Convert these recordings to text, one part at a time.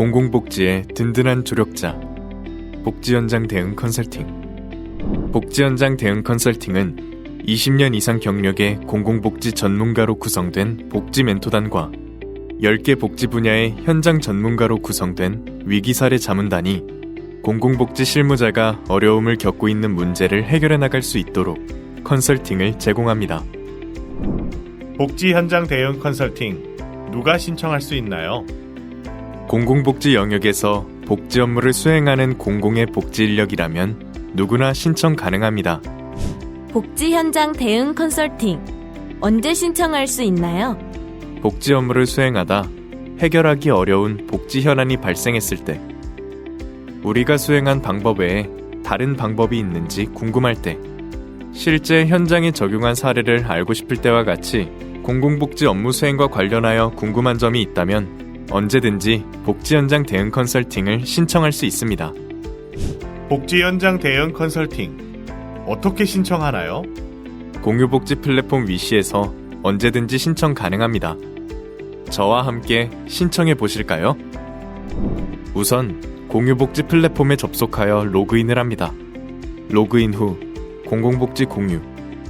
공공복지의 든든한 조력자 복지현장 대응 컨설팅 복지현장 대응 컨설팅은 20년 이상 경력의 공공복지 전문가로 구성된 복지 멘토단과 10개 복지 분야의 현장 전문가로 구성된 위기사례 자문단이 공공복지 실무자가 어려움을 겪고 있는 문제를 해결해 나갈 수 있도록 컨설팅을 제공합니다. 복지 현장 대응 컨설팅 누가 신청할 수 있나요? 공공복지 영역에서 복지 업무를 수행하는 공공의 복지 인력이라면 누구나 신청 가능합니다. 복지 현장 대응 컨설팅 언제 신청할 수 있나요? 복지 업무를 수행하다 해결하기 어려운 복지 현안이 발생했을 때 우리가 수행한 방법 외에 다른 방법이 있는지 궁금할 때 실제 현장에 적용한 사례를 알고 싶을 때와 같이 공공복지 업무 수행과 관련하여 궁금한 점이 있다면 언제든지 복지 현장 대응 컨설팅을 신청할 수 있습니다. 복지 현장 대응 컨설팅 어떻게 신청하나요? 공유복지 플랫폼 위시에서 언제든지 신청 가능합니다. 저와 함께 신청해 보실까요? 우선 공유복지 플랫폼에 접속하여 로그인을 합니다. 로그인 후 공공복지 공유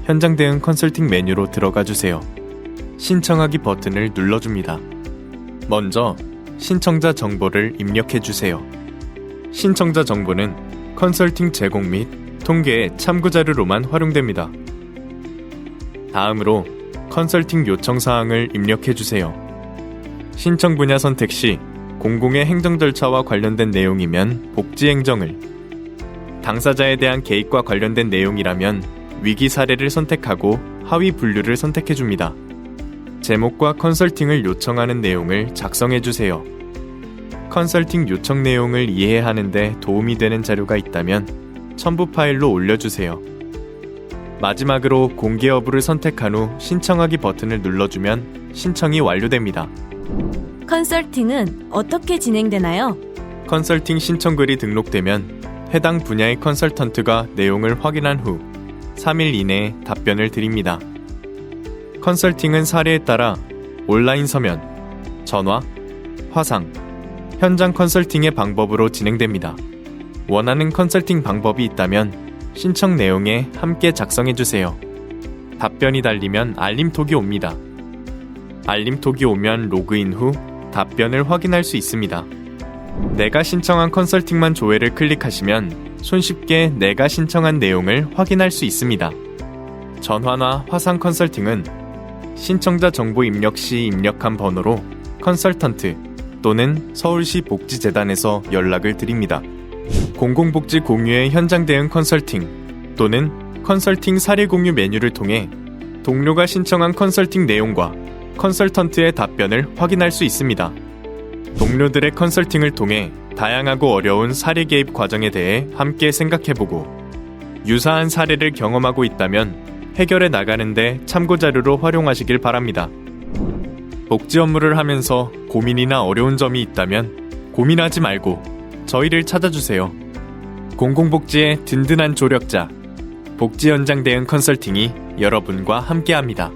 현장 대응 컨설팅 메뉴로 들어가 주세요. 신청하기 버튼을 눌러줍니다. 먼저 신청자 정보를 입력해 주세요. 신청자 정보는 컨설팅 제공 및 통계의 참고 자료로만 활용됩니다. 다음으로 컨설팅 요청 사항을 입력해 주세요. 신청 분야 선택 시 공공의 행정 절차와 관련된 내용이면 복지 행정을, 당사자에 대한 개입과 관련된 내용이라면 위기 사례를 선택하고 하위 분류를 선택해 줍니다. 제목과 컨설팅을 요청하는 내용을 작성해 주세요. 컨설팅 요청 내용을 이해하는데 도움이 되는 자료가 있다면 첨부 파일로 올려주세요. 마지막으로 공개 여부를 선택한 후 신청하기 버튼을 눌러주면 신청이 완료됩니다. 컨설팅은 어떻게 진행되나요? 컨설팅 신청글이 등록되면 해당 분야의 컨설턴트가 내용을 확인한 후 3일 이내에 답변을 드립니다. 컨설팅은 사례에 따라 온라인 서면, 전화, 화상, 현장 컨설팅의 방법으로 진행됩니다. 원하는 컨설팅 방법이 있다면 신청 내용에 함께 작성해 주세요. 답변이 달리면 알림톡이 옵니다. 알림톡이 오면 로그인 후 답변을 확인할 수 있습니다. 내가 신청한 컨설팅만 조회를 클릭하시면 손쉽게 내가 신청한 내용을 확인할 수 있습니다. 전화나 화상 컨설팅은 신청자 정보 입력 시 입력한 번호로 컨설턴트 또는 서울시 복지재단에서 연락을 드립니다. 공공복지 공유의 현장 대응 컨설팅 또는 컨설팅 사례 공유 메뉴를 통해 동료가 신청한 컨설팅 내용과 컨설턴트의 답변을 확인할 수 있습니다. 동료들의 컨설팅을 통해 다양하고 어려운 사례 개입 과정에 대해 함께 생각해보고 유사한 사례를 경험하고 있다면 해결해 나가는데 참고 자료로 활용하시길 바랍니다. 복지 업무를 하면서 고민이나 어려운 점이 있다면 고민하지 말고 저희를 찾아주세요. 공공복지의 든든한 조력자 복지 현장 대응 컨설팅이 여러분과 함께합니다.